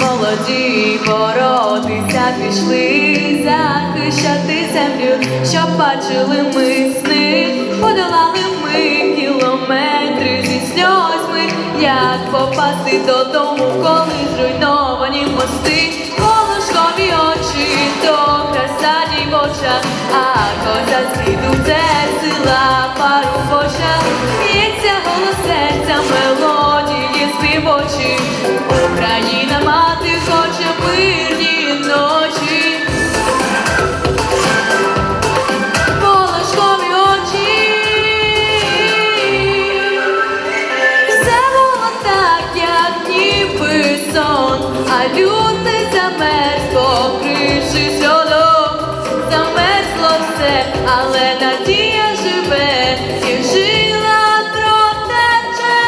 молоді боротися пішли, захищати землю, щоб бачили ми сни, подолали ми кілометри зі сльозьми, як попасти додому, коли зруйновані мости, волошкові очі, то краса дівоча, а козацький дух це сила пару люди замерз, покрившись льодом, замерзло все, але надія живе, і жила протече.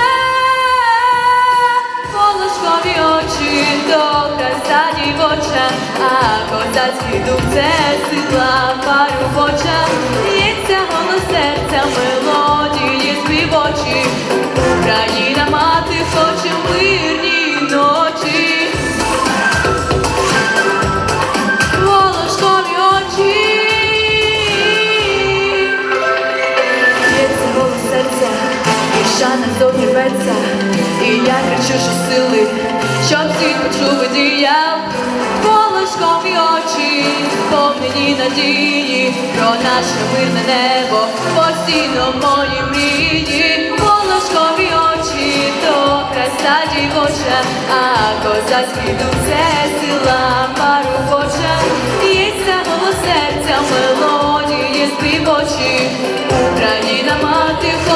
Волошкові очі, то краса дівоча, а козацький дух це сила парубоча, Лється голос серця мелодії душа назовні рветься, і я кричу, що сили, щоб всі почули діяв, Волошкові очі, повнені надії, про наше мирне небо, постійно мої мрії, Волошкові очі, то краса дівоча, а козацький дух це сила парубоча, Їсть голос серця, мелодії співочі, Україна мати.